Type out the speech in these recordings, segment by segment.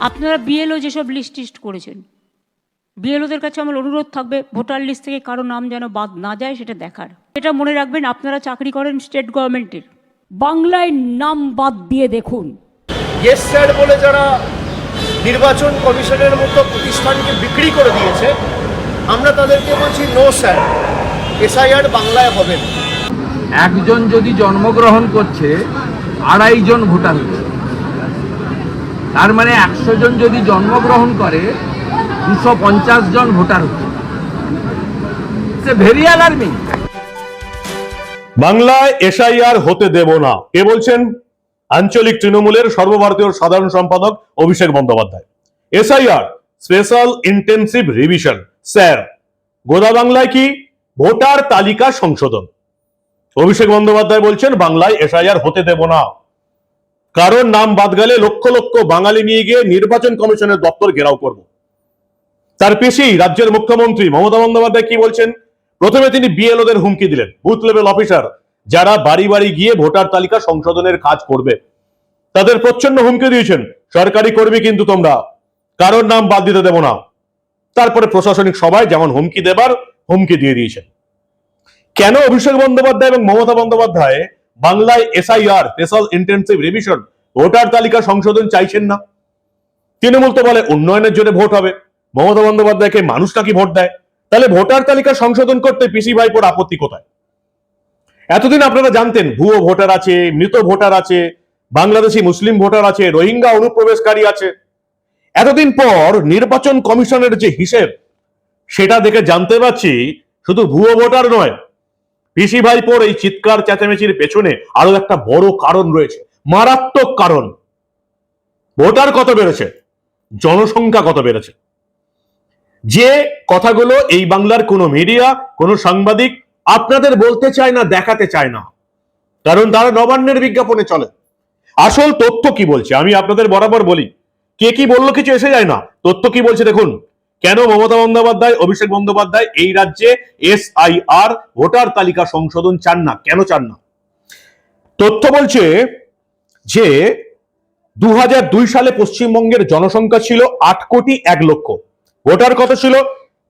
আপনারা বিএলও যেসব লিস্ট টিস্ট করেছেন বিএলওদের কাছে আমার অনুরোধ থাকবে ভোটার লিস্ট থেকে কারও নাম যেন বাদ না যায় সেটা দেখার। এটা মনে রাখবেন আপনারা চাকরি করেন স্টেট গভর্নমেন্টের বাংলায় নাম বাদ দিয়ে দেখুন। ইয়েস স্যার বলে যারা নির্বাচন কমিশনের মতো প্রতিষ্ঠানকে বিক্রি করে দিয়েছে আমরা তাদেরকে বলছি নো স্যার এসআইআর বাংলায় হবে না। একজন যদি জন্মগ্রহণ করছে আড়াইজন ভোটার হচ্ছে। তার মানে একশো জন যদি জন্মগ্রহণ করে, দুশো পঞ্চাশ জন ভোটার হচ্ছে ভেরি অ্যালার্মিং বাংলায় এসআইআর হতে দেব না। কে বলছেন? আঞ্চলিক তৃণমূলের সর্বভারতীয় সাধারণ সম্পাদক Abhishek Bandyopadhyay. SIR, special intensive revision. Sir, গোদা বাংলায় কি? ভোটার তালিকা সংশোধন। অভিষেক বন্দ্যোপাধ্যায় বলছেন, বাংলায় এসআইআর হতে দেব না। কারণ নাম বাদ গেলে লক্ষ লক্ষ বাঙালি নিয়ে গিয়ে নির্বাচন কমিশনের দপ্তর ঘেরাও করব। তার পেশেই রাজ্যের মুখ্যমন্ত্রী মমতা বন্দ্যোপাধ্যায় কি বলছেন? প্রথমে তিনি বিএলওদের হুমকি দিলেন। বুথ লেভেল অফিসার যারা বাড়ি বাড়ি গিয়ে ভোটার তালিকা সংশোধনের কাজ করবে, তাদের প্রচ্ছন্ন হুমকি দিয়েছেন। সরকারি কর্মী কিন্তু তোমরা। কারোর নাম বাদ দিতে দেব না। তারপরে প্রশাসনিক সভায় যেমন হুমকি দেবার, হুমকি দিয়ে দিয়েছেন। কেন অভিষেক বন্দ্যোপাধ্যায় এবং মমতা বন্দ্যোপাধ্যায় বাংলায় SIR special intensive revision voter তালিকা সংশোধন চাইছেন না। তৃণমূল তো বলে উন্নয়নের জন্য ভোট হবে। মমতা বন্দ্যোপাধ্যায়কে মানুষ নাকি ভোট দেয়? তাহলে ভোটার তালিকা সংশোধন করতে পিসি ভাইপোর আপত্তি কোথায়? এতদিন আপনারা জানতেন, ভুয়ো ভোটার আছে, মৃত ভোটার আছে, বাংলাদেশি মুসলিম ভোটার আছে, রোহিঙ্গা অনুপ্রবেশকারী আছে। এতদিন পর নির্বাচন কমিশনের যে হিসেব, সেটা দেখে জানতে পারছি শুধু ভুয়ো ভোটার নয় পিসি ভাইপোর এই চিৎকার চেঁচামেচির পেছনে আরও একটা বড় কারণ রয়েছে। মারাত্মক কারণ। ভোটার কত বেড়েছে? জনসংখ্যা কত বেড়েছে? যে কথাগুলো এই বাংলার কোনো মিডিয়া, কোনো সাংবাদিক আপনাদের বলতে চায় না, দেখাতে চায় না। কারণ তারা নবান্নের বিজ্ঞাপনে চলে। আসল তথ্য কি বলছে? আমি আপনাদের বরাবর বলি। কে কি বলল কিছু এসে যায় না। তথ্য কি বলছে দেখুন। কেন মমতা বন্দ্যোপাধ্যায়, অভিষেক বন্দ্যোপাধ্যায় এই রাজ্যে এস আই আর ভোটার তালিকা সংশোধন চান না? কেন চান না? তথ্য বলছে যে দু হাজার দুই সালে পশ্চিমবঙ্গের জনসংখ্যা ছিল আট কোটি এক লক্ষ। ভোটার কত ছিল?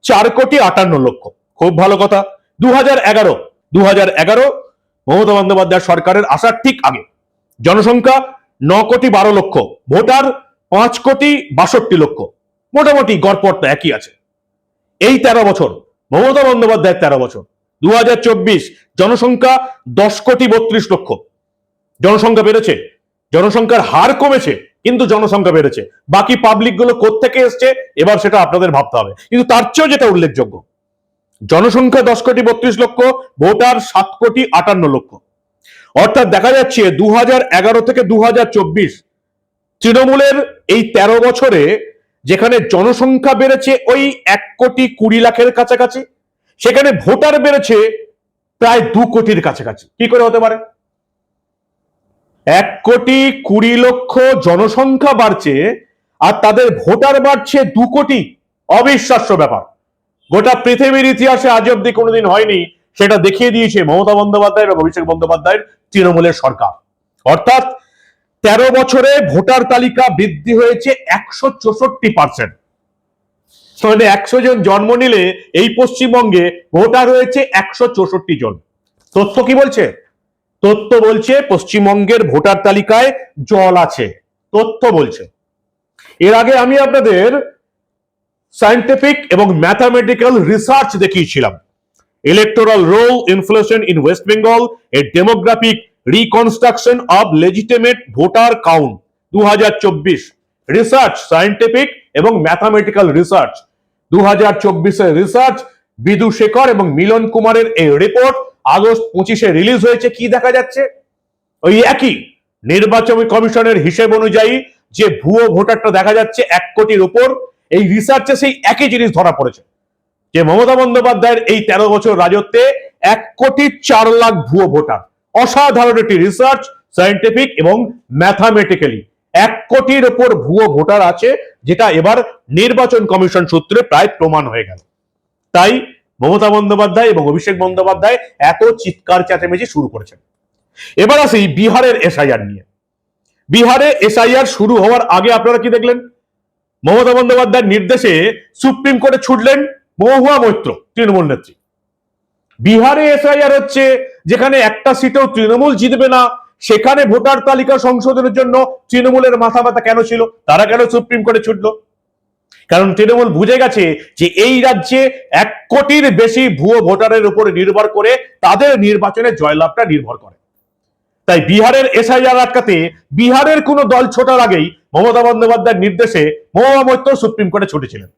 চার কোটি আটান্ন লক্ষ। খুব ভালো কথা। দু হাজার এগারো দু হাজার এগারো মমতা বন্দ্যোপাধ্যায় সরকারের আসার ঠিক আগে। জনসংখ্যা ন কোটি বারো লক্ষ, ভোটার পাঁচ কোটি বাষট্টি লক্ষ। মোটামুটি গড়পড়টা একই আছে। এই তেরো বছর, মমতা বন্দ্যোপাধ্যায়ের তেরো বছর দু জনসংখ্যা দশ কোটি বত্রিশ লক্ষ। জনসংখ্যা বেড়েছে, জনসংখ্যার হার কমেছে, কিন্তু জনসংখ্যা বেড়েছে। বাকি পাবলিকগুলো কোত্থেকে এসছে, এবার সেটা আপনাদের ভাবতে হবে। কিন্তু তার চেয়েও যেটা উল্লেখযোগ্য, জনসংখ্যা দশ কোটি বত্রিশ লক্ষ, ভোটার সাত কোটি আটান্ন লক্ষ। অর্থাৎ দেখা যাচ্ছে দু থেকে দু তৃণমূলের এই তেরো বছরে যেখানে জনসংখ্যা বেড়েছে ওই এক কোটি কুড়ি লাখের কাছাকাছি, সেখানে ভোটার বেড়েছে প্রায় দু কোটির কাছাকাছি। কি করে হতে পারে? এক কোটি কুড়ি লক্ষ জনসংখ্যা বাড়ছে আর তাদের ভোটার বাড়ছে দু কোটি। অবিশ্বাস্য ব্যাপার। গোটা পৃথিবীর ইতিহাসে আজ অব্দি কোনোদিন হয়নি সেটা দেখিয়ে দিয়েছে মমতা বন্দ্যোপাধ্যায় এবং অভিষেক বন্দ্যোপাধ্যায়ের তৃণমূলের সরকার। অর্থাৎ তেরো বছরে ভোটার তালিকা বৃদ্ধি হয়েছে একশো চৌষট্টি পার্সেন্ট। একশো জন জন্ম নিলে এই পশ্চিমবঙ্গে ভোটার হয়েছে একশো চৌষট্টি জন। তথ্য কি বলছে? তথ্য বলছে পশ্চিমবঙ্গের ভোটার তালিকায় জল আছে। তথ্য বলছে। এর আগে আমি আপনাদের সায়েন্টিফিক এবং ম্যাথামেটিক্যাল রিসার্চ দেখিয়েছিলাম। Electoral roll inflation in West Bengal a demographic reconstruction of legitimate voter count দু রিসার্চ সায়েন্টিফিক এবং ম্যাথামেটিক্যাল রিসার্চ দু হাজার চব্বিশের রিসার্চ বিদু শেখর এবং মিলন কুমারের এই রিপোর্ট আগস্ট পঁচিশে রিলিজ হয়েছে। কি দেখা যাচ্ছে? ওই একই, নির্বাচন কমিশনের হিসেব অনুযায়ী যে ভুয়ো ভোটারটা দেখা যাচ্ছে এক কোটির উপর, এই রিসার্চে সেই একই জিনিস ধরা পড়েছে। যে মমতা বন্দ্যোপাধ্যায়ের এই তেরো বছর রাজত্বে এক কোটি চার লাখ ভুয়ো ভোটার। অসাধারণ একটি রিসার্চ সায়েন্টিফিক এবং ম্যাথামেটিক্যালি এক কোটির উপর ভুয়ো ভোটার আছে, যেটা এবার নির্বাচন কমিশন সূত্রে প্রায় প্রমাণ হয়ে গেল। তাই মমতা বন্দ্যোপাধ্যায় এবং অভিষেক বন্দ্যোপাধ্যায় এত চিৎকার চেঁচামেচি শুরু করেছেন। এবার আসি বিহারের এসআইআর নিয়ে। বিহারে এসআইআর শুরু হওয়ার আগে আপনারা কি দেখলেন? মমতা বন্দ্যোপাধ্যায়ের নির্দেশে সুপ্রিম কোর্টে ছুটলেন মহুয়া মৈত্র, তৃণমূল নেত্রী। বিহারে এসআইআর হচ্ছে যেখানে একটা সিটেও তৃণমূল জিতবে না, সেখানে ভোটার তালিকা সংশোধনের জন্য তৃণমূলের মাথা ব্যথা কেন ছিল? তারা কেন সুপ্রিম কোর্টে ছুটলো? কারণ তৃণমূল বুঝে গেছে যে এই রাজ্যে এক কোটির বেশি ভুয়ো ভোটারের উপর নির্ভর করে তাদের নির্বাচনে জয়লাভটা নির্ভর করে। তাই বিহারের এসআইআর আটকাতে বিহারের কোনো দল ছোটার আগেই মমতা বন্দ্যোপাধ্যায়ের নির্দেশে মহুয়া মৈত্র সুপ্রিম কোর্টে ছুটেছিলেন।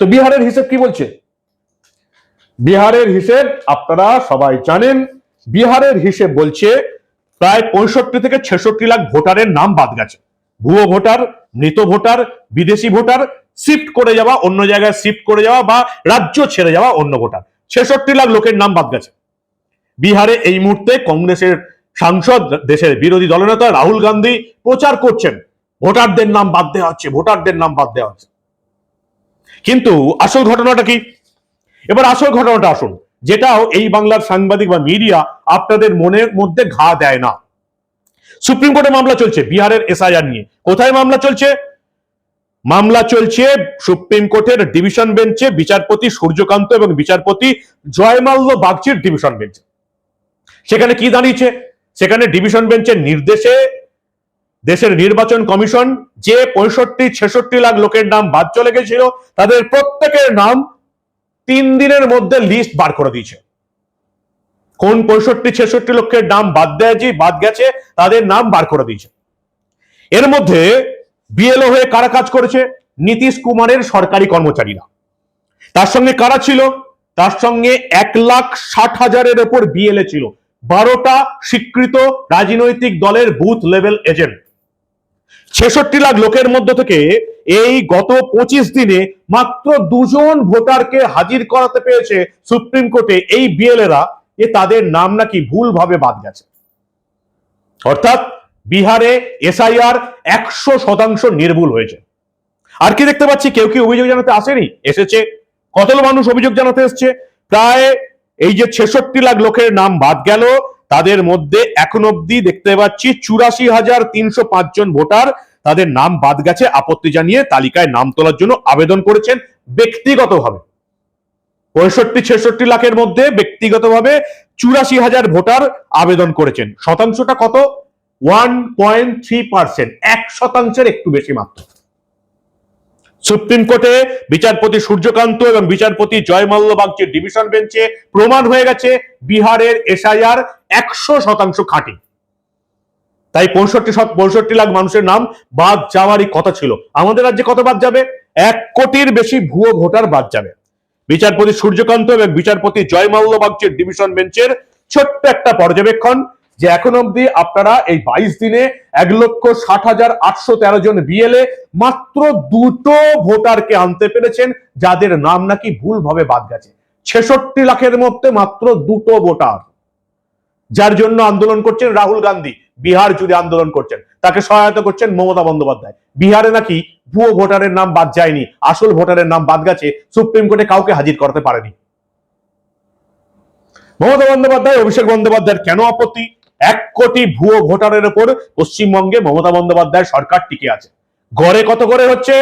তো বিহারের হিসেব কি বলছে? বিহারের হিসেব আপনারা সবাই জানেন। বিহারের হিসেব বলছে প্রায় পঁয়ষট্টি থেকে ছেষট্টি লাখ ভোটারের নাম বাদ গেছে। ভুয়ো ভোটার, মৃত ভোটার, বিদেশি ভোটার শিফট করে যাওয়া, অন্য জায়গায় শিফট করে যাওয়া বা রাজ্য ছেড়ে যাওয়া অন্য ভোটার। ছেষট্টি লাখ লোকের নাম বাদ গেছে। বিহারে এই মুহূর্তে কংগ্রেসের সাংসদ, দেশের বিরোধী দলনেতা রাহুল গান্ধী প্রচার করছেন। ভোটারদের নাম বাদ দেওয়া হচ্ছে, ভোটারদের নাম বাদ দেওয়া হচ্ছে। কিন্তু আসল ঘটনাটা কি? এবার আসল ঘটনাটা আসুন, যেটাও এই বাংলার সাংবাদিক বা মিডিয়া আপনাদের মনের মধ্যে ঘা দেয় না। সুপ্রিম কোর্টে মামলা চলছে, বিহারের এসআইআর নিয়ে। কোথায় মামলা চলছে? মামলা চলছে সুপ্রিম কোর্টের ডিভিশন বেঞ্চে বিচারপতি সূর্যকান্ত এবং বিচারপতি জয়মাল্য বাগচির ডিভিশন বেঞ্চে। সেখানে কি দাঁড়িয়েছে সেখানে ডিভিশন বেঞ্চের নির্দেশে দেশের নির্বাচন কমিশন যে পঁয়ষট্টি ছেষট্টি লাখ লোকের নাম বাদ চলে গেছিল, তাদের প্রত্যেকের নাম তিন দিনের মধ্যে লিস্ট বার করে দিয়েছে। কোন পঁয়ষট্টি, ছেষট্টি লক্ষের নাম বাদ দেয় বাদ গেছে, তাদের নাম বার করে দিয়েছে। এর মধ্যে বিএলও হয়ে কারা কাজ করেছে? নীতিশ কুমারের সরকারি কর্মচারীরা। তার সঙ্গে কারা ছিল? তার সঙ্গে এক লাখ ষাট হাজারের ওপর বিএলএ ছিল। বারোটা স্বীকৃত রাজনৈতিক দলের বুথ লেভেল এজেন্ট ছেষট্টি লাখ লোকের মধ্য থেকে এই গত পঁচিশ দিনে মাত্র দুজন ভোটারকে হাজির করাতে পেরেছে সুপ্রিম কোর্টে এই বিএলএরা যে তাদের নাম নাকি ভুলভাবে বাদ গেছে। অর্থাৎ বিহারে এসআইআর একশো শতাংশ নির্ভুল হয়েছে। আর কি দেখতে পাচ্ছি? কেউ কি অভিযোগ জানাতে আসেনি? এসেছে। কত মানুষ অভিযোগ জানাতে এসছে? প্রায় এই যে ছেষট্টি লাখ লোকের নাম বাদ গেল তাদের মধ্যে এখন অব্দি দেখতে পাচ্ছি চুরাশি হাজার তিনশো জন ভোটার তাদের নাম বাদ গেছে। আপত্তি জানিয়ে তালিকায় নাম তোলার জন্য আবেদন করেছেন ব্যক্তিগতভাবে। পঁয়ষট্টি, ছেষট্টি লাখের মধ্যে ব্যক্তিগতভাবে চুরাশি হাজার ভোটার আবেদন করেছেন। শতাংশটা কত? ওয়ান পয়েন্ট থ্রি পার্সেন্ট, এক শতাংশের একটু বেশি মাত্র। সুপ্রিম কোর্টে বিচারপতি সূর্যকান্ত এবং বিচারপতি জয়মাল্য বাগচির ডিভিশন বেঞ্চে প্রমাণ হয়ে গেছে বিহারের এসআইআর একশো শতাংশ খাঁটি। তাই পঁয়ষট্টি পঁয়ষট্টি লাখ মানুষের নাম বাদ যাওয়ারই কথা ছিল। আমাদের রাজ্যে কত বাদ যাবে? এক কোটির বেশি ভুয়ো ভোটার বাদ যাবে। বিচারপতি সূর্যকান্ত এবং বিচারপতি জয়মাল্য বাগচির ডিভিশন বেঞ্চের ছোট্ট একটা পর্যবেক্ষণ যে এখন অবধি আপনারা এই বাইশ দিনে এক লক্ষ ষাট হাজার আটশো তেরো জন বিএলএ মাত্র দুটো ভোটারকে আনতে পেরেছেন, যাদের নাম নাকি ভুলভাবে বাদ গেছে। ছেষট্টি লাখের মধ্যে মাত্র দুটো ভোটার। যার জন্য আন্দোলন করছেন রাহুল গান্ধী, বিহার জুড়ে আন্দোলন করছেন। তাকে সহায়তা করছেন মমতা বন্দ্যোপাধ্যায়। বিহারে নাকি ভুয়ো ভোটারের নাম বাদ যায়নি, আসল ভোটারের নাম বাদ গেছে, সুপ্রিম কোর্টে কাউকে হাজির করতে পারেনি। মমতা বন্দ্যোপাধ্যায়, অভিষেক বন্দ্যোপাধ্যায়ের কেন আপত্তি? এক কোটি ভুয়ো ভোটারের উপর পশ্চিমবঙ্গে মমতা বন্দ্যোপাধ্যায় সরকার টিকে আছে। গড়ে কত করে হচ্ছে?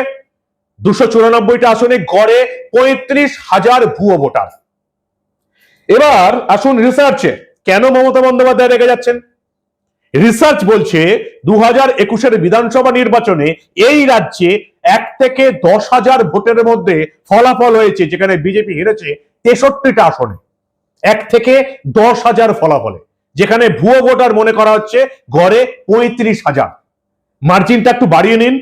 দুশো চুরানব্বইটা আসনে গড়ে পঁয়ত্রিশ হাজার ভুয়ো ভোটার। এবার আসুন রিসার্চে কেন মমতা বন্দ্যোপাধ্যায় রেগে যাচ্ছেন? রিসার্চ বলছে দু হাজার একুশের বিধানসভা নির্বাচনে এই রাজ্যে এক থেকে দশ হাজার ভোটের মধ্যে ফলাফল হয়েছে, যেখানে বিজেপি হেরেছে তেষট্টিটা আসনে। এক থেকে দশ হাজার ফলাফলে। যেখানে ভুয়ো ভোটার মনে করা হচ্ছে গড়ে পঁয়ত্রিশ হাজার। মার্জিনটা একটু বাড়িয়ে নিন।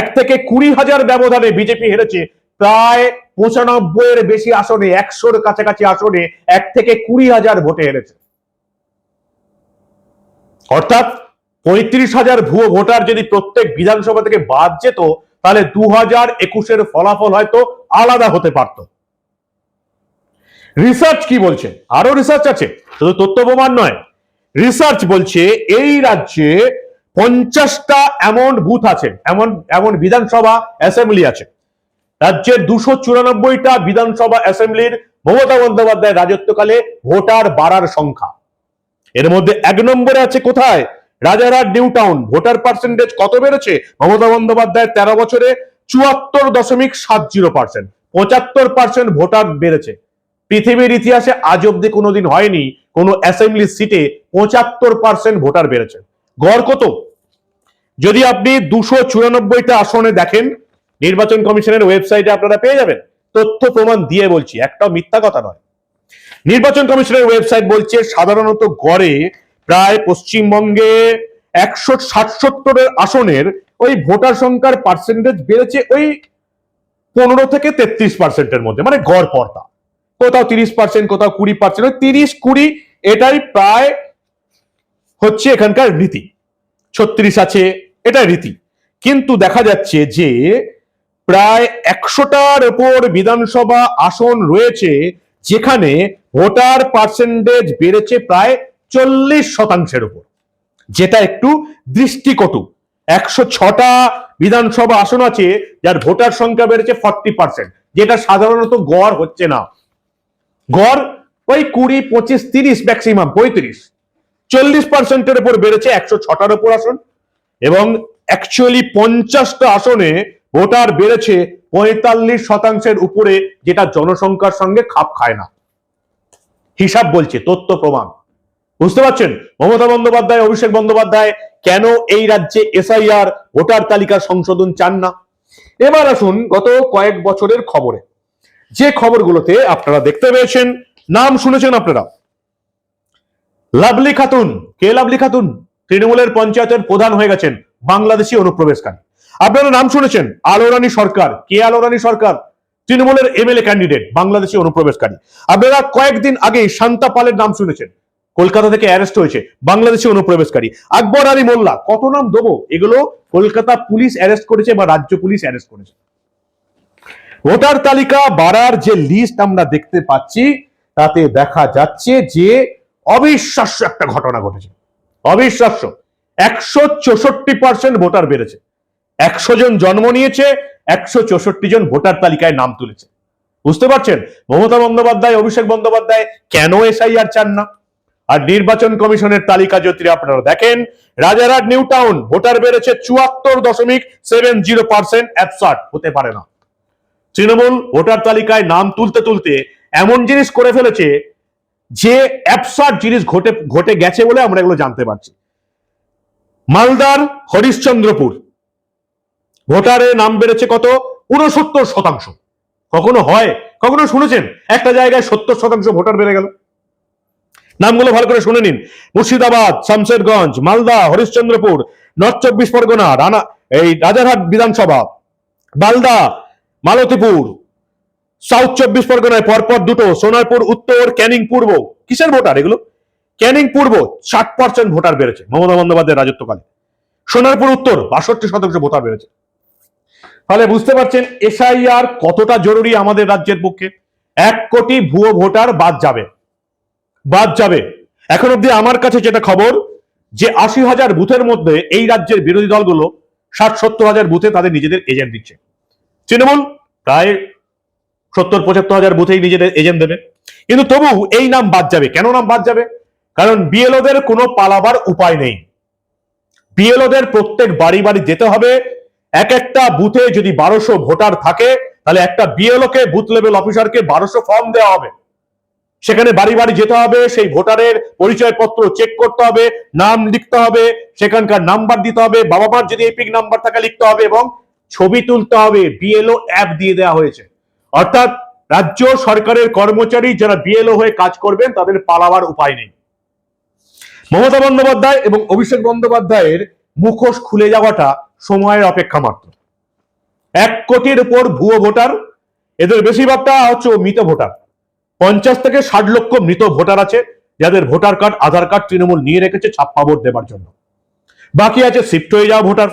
এক থেকে কুড়ি হাজার ব্যবধানে বিজেপি হেরেছে প্রায় পঁচানব্বই এর বেশি আসনে, একশোর কাছাকাছি আসনে এক থেকে কুড়ি হাজার ভোটে হেরেছে। অর্থাৎ পঁয়ত্রিশ হাজার ভুয়ো ভোটার যদি প্রত্যেক বিধানসভা থেকে বাদ যেত, তাহলে দু হাজার একুশের ফলাফল হয়তো আলাদা হতে পারত। রিসার্চ কি বলছে? আরও রিসার্চ আছে। শুধু তথ্য প্রমাণ নয় রিসার্চ বলছে, এই রাজ্যে পঞ্চাশটা এমন বুথ আছে, এমন এমন বিধানসভা অ্যাসেম্বলি আছে। রাজ্যের দুশো চুরানব্বইটা বিধানসভা অ্যাসেম্বলির মমতা বন্দ্যোপাধ্যায়ের রাজত্বকালে ভোটার বাড়ার সংখ্যা। এর মধ্যে এক নম্বরে আছে কোথায়? Rajarhat New Town voter percentage কত বেড়েছে? মমতা বন্দ্যোপাধ্যায় তেরো বছরে চুয়াত্তর দশমিক সাত জিরো পার্সেন্ট পঁচাত্তর পার্সেন্ট ভোটার বেড়েছে। পৃথিবীর ইতিহাসে আজ অব্দি কোনোদিন হয়নি, কোনো অ্যাসেম্বলি সিটে পঁচাত্তর পার্সেন্ট ভোটার বেড়েছে। গড় কত? যদি আপনি দুশো চুরানব্বইটা আসনে দেখেন, নির্বাচন কমিশনের ওয়েবসাইটে আপনারা পেয়ে যাবেন। তথ্য প্রমাণ দিয়ে বলছি, একটাও মিথ্যা কথা নয়। নির্বাচন কমিশনের ওয়েবসাইট বলছে, সাধারণত গড়ে প্রায় পশ্চিমবঙ্গে একশো ষাট সত্তরের আসনের ওই ভোটার সংখ্যার পার্সেন্টেজ বেড়েছে ওই পনেরো থেকে তেত্রিশ পার্সেন্টের মধ্যে মানে গড় পর্দা। কোথাও তিরিশ পার্সেন্ট কোথাও কুড়ি পার্সেন্ট তিরিশ কুড়ি এটাই প্রায় হচ্ছে এখানকার রীতি। ছত্রিশ আছে, এটাই রীতি। কিন্তু দেখা যাচ্ছে যে প্রায় একশোটার ওপর বিধানসভা আসন রয়েছে, যেখানে ভোটার পার্সেন্টেজ বেড়েছে প্রায় চল্লিশ শতাংশের উপর যেটা একটু দৃষ্টিকটু। একশো ছটা বিধানসভা আসন আছে, যার ভোটার সংখ্যা বেড়েছে ফর্টি পার্সেন্ট যেটা সাধারণত গড় হচ্ছে না। গড় ওই কুড়ি, পঁচিশ, তিরিশ ম্যাক্সিমাম পঁয়ত্রিশ। চল্লিশ পার্সেন্টের উপর বেড়েছে একশো ছটার উপর আসন এবং অ্যাকচুয়ালি পঞ্চাশটা আসনে ভোটার বেড়েছে পঁয়তাল্লিশ শতাংশের উপরে, যেটা জনসংখ্যার সঙ্গে খাপ খায় না। হিসাব বলছে, তথ্য প্রমাণ। বুঝতে পারছেন? মমতা বন্দ্যোপাধ্যায়, অভিষেক বন্দ্যোপাধ্যায় কেন এই রাজ্যে এসআইআর ভোটার তালিকার সংশোধন চান না? এবার আসুন গত কয়েক বছরের খবরে। যে খবরগুলোতে আপনারা দেখতে পেয়েছেন, নাম শুনেছেন আপনারা। লাভলি খাতুন। কে লাভলি খাতুন? তৃণমূলের পঞ্চায়েতের প্রধান হয়ে গেছেন বাংলাদেশি অনুপ্রবেশকারী। আপনারা নাম শুনেছেন, আলোরানী সরকার। কে আলোরানী সরকার? তৃণমূলের এমএলএ ক্যান্ডিডেট বাংলাদেশি অনুপ্রবেশকারী। আপনারা কয়েকদিন আগে শান্তা পালের নাম শুনেছেন। কলকাতা থেকে অ্যারেস্ট হয়েছে, বাংলাদেশি অনুপ্রবেশকারী। আকবর আলী মোল্লা, কত নাম দেবো? এগুলো কলকাতা পুলিশ অ্যারেস্ট করেছে বা রাজ্য পুলিশ অ্যারেস্ট করেছে। ভোটার তালিকা বাড়ার যে লিস্ট আমরা দেখতে পাচ্ছি, তাতে দেখা যাচ্ছে যে অবিশ্বাস্য একটা ঘটনা ঘটেছে। অবিশ্বাস্য। একশো চৌষট্টি পার্সেন্ট ভোটার বেড়েছে। একশো জন জন্ম নিয়েছে, একশো চৌষট্টি জন ভোটার তালিকায় নাম তুলেছে। বুঝতে পারছেন? মমতা বন্দ্যোপাধ্যায়, অভিষেক বন্দ্যোপাধ্যায় কেন এসআইআর চান না? আর নির্বাচন কমিশনের তালিকা যদি আপনারা দেখেন, রাজারহাট নিউ টাউন ভোটার বেড়েছে চুয়াত্তর দশমিক সেভেন জিরো পার্সেন্ট অ্যাবসার্ট হতে পারে না। তৃণমূল ভোটার তালিকায় নাম তুলতে তুলতে এমন জিনিস করে ফেলেছে যে অ্যাবসার্ট জিনিস ঘটে ঘটে গেছে বলে আমরা এগুলো জানতে পারছি। মালদার হরিশ্চন্দ্রপুর, ভোটারে নাম বেড়েছে কত? উনসত্তর শতাংশ। কখনো হয়? কখনো শুনেছেন? একটা জায়গায় সত্তর শতাংশ ভোটার বেড়ে গেল। নামগুলো ভালো করে শুনে নিন। মুর্শিদাবাদ, শামশেরগঞ্জ, মালদা, হরিশ্চন্দ্রপুর, নর্থ চব্বিশ পরগনা, রানা, এই রাজারহাট বিধানসভা, বালদা মালতীপুর সাউথ চব্বিশ পরগনায় পরপর দুটো, সোনারপুর, উত্তর, ক্যানিং, পূর্ব। কিসের ভোটার এগুলো? ক্যানিং, পূর্ব, ষাট পার্সেন্ট ভোটার বেড়েছে, মমতা বন্দ্যোপাধ্যায়ের রাজত্বকালে। সোনারপুর, উত্তর, বাষট্টি শতাংশ ভোটার বেড়েছে। তাহলে বুঝতে পারছেন, এসআইআর কতটা জরুরি আমাদের রাজ্যের পক্ষে? এক কোটি ভুয়ো ভোটার বাদ যাবে। বাদ যাবে। এখন অব্দি আমার কাছে যেটা খবর, যে আশি হাজার বুথের মধ্যে এই রাজ্যের বিরোধী দলগুলো ষাট সত্তর হাজার বুথে তাদের নিজেদের এজেন্ট দিচ্ছে। তৃণমূল প্রায় সত্তর, পঁচাত্তর হাজার বুথেই নিজেদের এজেন্ট দেবে। কিন্তু তবু এই নাম বাদ যাবে। কেন নাম বাদ যাবে? কারণ বিএলওদের কোনো পালাবার উপায় নেই। বিএলওদের প্রত্যেক বাড়ি বাড়ি যেতে হবে। এক একটা বুথে যদি বারোশো ভোটার থাকে, তাহলে একটা বিএলও কে বুথ লেভেল অফিসারকে বারোশো ফর্ম দেওয়া হবে। সেখানে বাড়ি বাড়ি যেতে হবে, সেই ভোটারের পরিচয়পত্র চেক করতে হবে, নাম লিখতে হবে, সেখানকার নাম্বার দিতে হবে, বাবা মার যদি এপিক নাম্বার থাকে লিখতে হবে এবং ছবি তুলতে হবে বিএলও অ্যাপ দিয়ে দেওয়া হয়েছে। অর্থাৎ রাজ্য সরকারের কর্মচারী যারা বিএলও হয়ে কাজ করবেন, তাদের পালাবার উপায় নেই। মমতা বন্দ্যোপাধ্যায় এবং অভিষেক বন্দ্যোপাধ্যায়ের মুখোশ খুলে যাওয়াটা সময়ের অপেক্ষা মাত্র। এক কোটির উপর ভুয়ো ভোটার, এদের বেশিরভাগটা হচ্ছে মৃত ভোটার। পঞ্চাশ থেকে ষাট লক্ষ মৃত ভোটার আছে, যাদের voter card, Aadhaar card Trinamool নিয়ে রেখেছে, ছাপ্পা ভোট দেবার জন্য। বাকি আছে শিফট হয়ে যাওয়া ভোটার।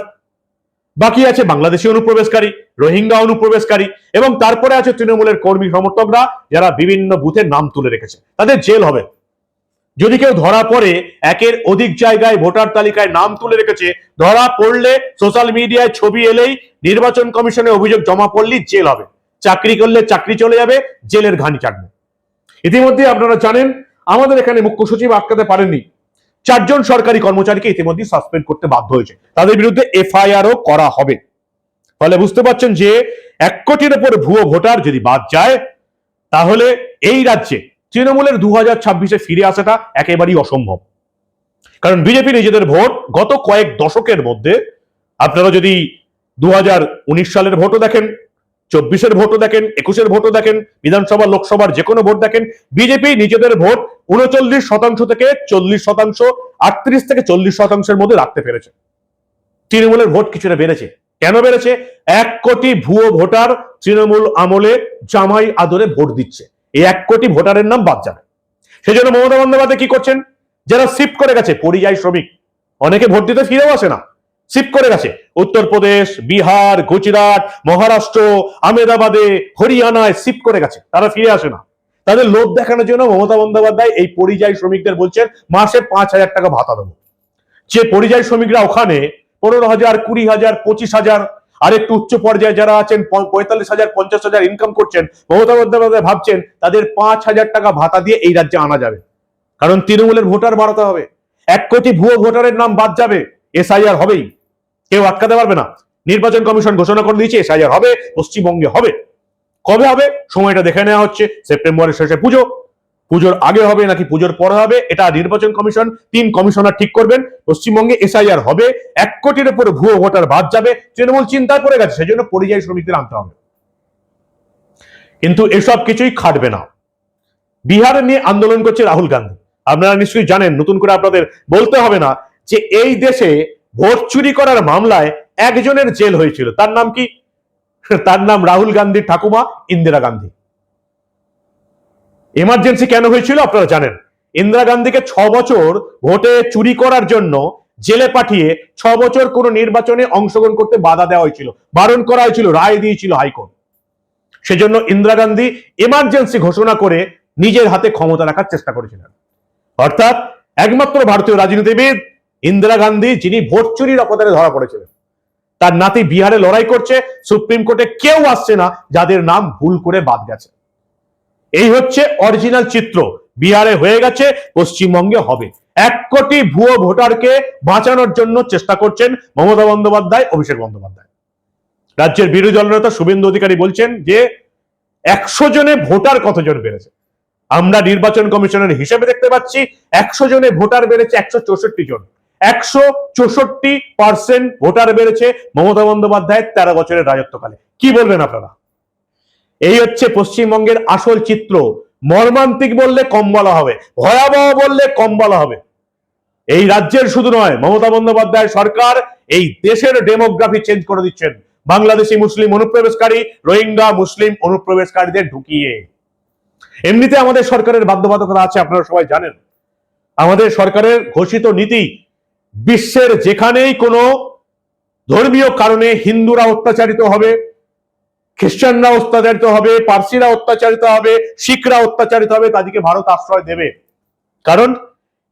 বাকি আছে বাংলাদেশি অনুপ্রবেশকারী, রোহিঙ্গা অনুপ্রবেশকারী এবং তারপরে আছে তৃণমূলের কর্মী সমর্থকরা যারা বিভিন্ন বুথের নাম তুলে রেখেছে। তাদের জেল হবে। যদি কেউ ধরা পড়ে, একের অধিক জায়গায় ভোটার তালিকায় নাম তুলে রেখেছে, ধরা পড়লে সোশ্যাল মিডিয়ায় ছবি এলেই নির্বাচন কমিশনে অভিযোগ জমা পড়লেই জেল হবে। চাকরি করলে চাকরি চলে যাবে, জেলের ঘানি চাটবে। ইতিমধ্যে আপনারা জানেন, আমাদের এখানে মুখ্য সচিব আটকাতে পারেননি। চারজন সরকারি কর্মচারীকে ইতিমধ্যে সাসপেন্ড করতে বাধ্য হয়েছে। তাদের বিরুদ্ধে এফআইআরও করা হবে। ফলে বুঝতে পারছেন যে এক কোটির উপর ভুয়ো ভোটার যদি বাদ যায়, তাহলে এই রাজ্যে তৃণমূলের দু হাজার ছাব্বিশে ফিরে আসাটা একেবারেই অসম্ভব। কারণ বিজেপি নিজেদের ভোট গত কয়েক দশকের মধ্যে, আপনারা যদি দু হাজার উনিশ সালের ভোটও দেখেন, চব্বিশের ভোটও দেখেন, একুশের ভোটও দেখেন, বিধানসভা, লোকসভার যে কোনো ভোট দেখেন, বিজেপি নিজেদের ভোট উনচল্লিশ শতাংশ থেকে চল্লিশ শতাংশ, আটত্রিশ থেকে চল্লিশ শতাংশের মধ্যে রাখতে পেরেছে। তৃণমূলের ভোট কিছুটা বেড়েছে। কেন বেড়েছে? এক কোটি ভুয়ো ভোটার তৃণমূল আমলে জামাই আদরে ভোট দিচ্ছে। এই এক কোটি ভোটারের নাম বাদ যাবে। সেই জন্য মমতা বন্দ্যোপাধ্যায় কি করছেন? যারা শিফট করে গেছে, পরিযায়ী শ্রমিক, অনেকে ভোট দিতে ফিরেও আসে না। শিফট করে গেছে। উত্তরপ্রদেশ, বিহার, গুজরাট, মহারাষ্ট্র, আমেদাবাদে, হরিয়ানায় শিফট করে গেছে। তারা ফিরে আসে না। তাদের লোভ দেখানোর জন্য মমতা বন্দ্যোপাধ্যায় এই পরিযায়ী শ্রমিকদের বলছেন, মাসে পাঁচ হাজার টাকা ভাতা দেবো। যে পরিযায়ী শ্রমিকরা ওখানে পনেরো হাজার, কুড়ি হাজার, পঁচিশ হাজার আর একটু উচ্চ পর্যায়ে যারা আছেন পঁয়তাল্লিশ হাজার, পঞ্চাশ হাজার ইনকাম করছেন, মমতা বন্দ্যোপাধ্যায় ভাবছেন, তাদের পাঁচ হাজার টাকা ভাতা দিয়ে এই রাজ্যে আনা যাবে। কারণ তৃণমূলের ভোটার বাড়াতে হবে। এক কোটি ভুয়ো ভোটারের নাম বাদ যাবে। এসআইআর হবেই। কেউ আটকাতে পারবে না। নির্বাচন কমিশন ঘোষণা করে দিয়েছে, এসআইআর হবে, পশ্চিমবঙ্গে হবে। কবে হবে? সময়টা দেখে নেওয়া হচ্ছে। সেপ্টেম্বরের শেষে পুজো। পুজোর আগে হবে নাকি পুজোর পরে হবে? এটা নির্বাচন কমিশন, তিন কমিশনার ঠিক করবেন। পশ্চিমবঙ্গে এসআইআর হবে। এক কোটির উপরে ভুয়ো ভোটার বাদ যাবে। তৃণমূল চিন্তায় পড়ে গেছে। সেজন্য পরিযায়ী শ্রমিকদের আনতে হবে। কিন্তু এসব কিছুই খাটবে না। বিহার নিয়ে আন্দোলন করছে রাহুল গান্ধী। আপনারা নিশ্চয়ই জানেন, নতুন করে আপনাদের বলতে হবে না, যে এই দেশে ভোট চুরি করার মামলায় একজনের জেল হয়েছিল। তার নাম কি? তার নাম রাহুল গান্ধীর ঠাকুমা, ইন্দিরা গান্ধী। এমার্জেন্সি কেন হয়েছিল আপনারা জানেন? ইন্দিরা গান্ধীকে ছ বছর ভোটে চুরি করার জন্য জেলে পাঠিয়ে ছ বছর কোন নির্বাচনে অংশগ্রহণ করতে বাধা দেওয়া হয়েছিল, বারণ করা হয়েছিল, রায় দিয়েছিল হাইকোর্ট। সেজন্য ইন্দিরা গান্ধী এমার্জেন্সি ঘোষণা করে নিজের হাতে ক্ষমতা রাখার চেষ্টা করেছিলেন। অর্থাৎ একমাত্র ভারতীয় রাজনীতিবিদ ইন্দিরা গান্ধী, যিনি ভোট চুরির অপরাধে ধরা পড়েছিলেন। তার নাতি বিহারে লড়াই করছে, সুপ্রিম কোর্টে কেউ আসছে না, যাদের নাম ভুল করে বাদ গেছে। এই হচ্ছে অরিজিনাল চিত্র। বিহারে হয়ে গেছে, পশ্চিমবঙ্গে হবে। এক কোটি ভুয়ো ভোটারকে বাঁচানোর জন্য চেষ্টা করছেন মমতা বন্দ্যোপাধ্যায়, অভিষেক বন্দ্যোপাধ্যায়। রাজ্যের বিরোধী দলনেতা শুভেন্দু অধিকারী বলছেন যে, একশো জনে ভোটার কতজন বেড়েছে? আমরা নির্বাচন কমিশনের হিসেবে দেখতে পাচ্ছি, একশো জনে ভোটার বেড়েছে একশো চৌষট্টি জন। একশো চৌষট্টি পার্সেন্ট ভোটার বেড়েছে মমতা বন্দ্যোপাধ্যায়ের তেরো বছরের রাজত্বকালে। কি বলবেন আপনারা? এই হচ্ছে পশ্চিমবঙ্গের আসল চিত্র। মর্মান্তিক বললে কম বলা হবে, ভয়াবহ বললে কম বলা হবে। এই রাজ্যের শুধু নয়, মমতা বন্দ্যোপাধ্যায় সরকার এই দেশের ডেমোগ্রাফি চেঞ্জ করে দিচ্ছেন। বাংলাদেশি মুসলিম অনুপ্রবেশকারী, রোহিঙ্গা মুসলিম অনুপ্রবেশকারীদের ঢুকিয়ে। এমনিতে আমাদের সরকারের বাধ্যবাধকতা আছে, আপনারা সবাই জানেন। আমাদের সরকারের ঘোষিত নীতি বিশ্বের যেখানেই কোনো ধর্মীয় কারণে হিন্দুরা অত্যাচারিত হবে খ্রিস্টানরা অত্যাচারিত হবে, পার্সিরা অত্যাচারিত হবে, শিখরা অত্যাচারিত হবে, তাদেরকে ভারত আশ্রয় দেবে। কারণ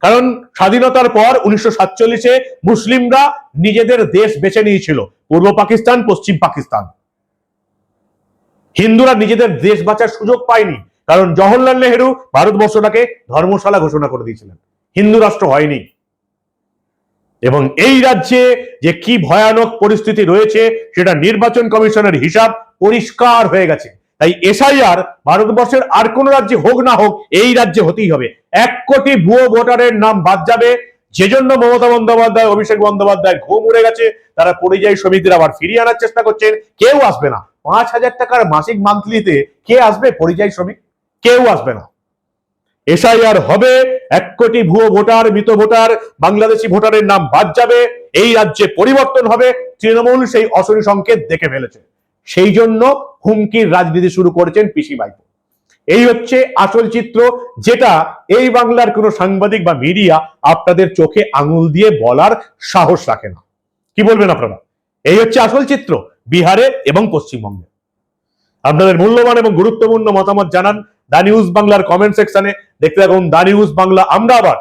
কারণ স্বাধীনতার পর উনিশশো সাতচল্লিশে মুসলিমরা নিজেদের দেশ বেছে নিয়েছিল, পূর্ব পাকিস্তান, পশ্চিম পাকিস্তান। হিন্দুরা নিজেদের দেশ বাঁচার সুযোগ পায়নি, কারণ জওহরলাল নেহেরু ভারতবর্ষটাকে ধর্মশালা ঘোষণা করে দিয়েছিলেন। হিন্দু রাষ্ট্র হয়নি। এবং এই রাজ্যে যে কি ভয়ানক পরিস্থিতি রয়েছে, সেটা নির্বাচন কমিশনের হিসাব পরিষ্কার হয়ে গেছে। তাই এসআইআর ভারতবর্ষের আর কোন রাজ্যে হোক না হোক, এই রাজ্যে হতেই হবে। এক কোটি ভুয়ো ভোটারের নাম বাদ যাবে। যে জন্য মমতা বন্দ্যোপাধ্যায়, অভিষেক বন্দ্যোপাধ্যায় ঘুম উড়ে গেছে, তারা পরিযায়ী শ্রমিকদের আবার ফিরিয়ে আনার চেষ্টা করছেন। কেউ আসবে না। পাঁচ হাজার টাকার মাসিক মান্থলিতে কে আসবে পরিযায়ী শ্রমিক? কেউ আসবে না। এসআইআর হবে, এক কোটি ভুয়ো ভোটার, মৃত ভোটার, বাংলাদেশি ভোটারের নাম বাদ যাবে, এই রাজ্যে পরিবর্তন হবে, তৃণমূল সেই অশনি সংকেত দেখে ফেলেছে। সেই জন্য হুমকির রাজনীতি শুরু করেছেন পিসি বাইপো এই হচ্ছে আসল চিত্র, যেটা এই বাংলার কোনো সাংবাদিক বা মিডিয়া আপনাদের চোখে আঙুল দিয়ে বলার সাহস রাখে না। কি বলবেন আপনারা? এই হচ্ছে আসল চিত্র, বিহারে এবং পশ্চিমবঙ্গে। আপনাদের মূল্যবান এবং গুরুত্বপূর্ণ মতামত জানান দা নিউজ বাংলার কমেন্ট সেকশনে দেখতে থাকুন। দা নিউজ বাংলা, আমরা আবার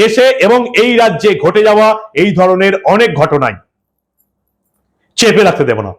দেশে এবং এই রাজ্যে ঘটে যাওয়া এই ধরনের অনেক ঘটনায় চেপে রাখতে দেব না।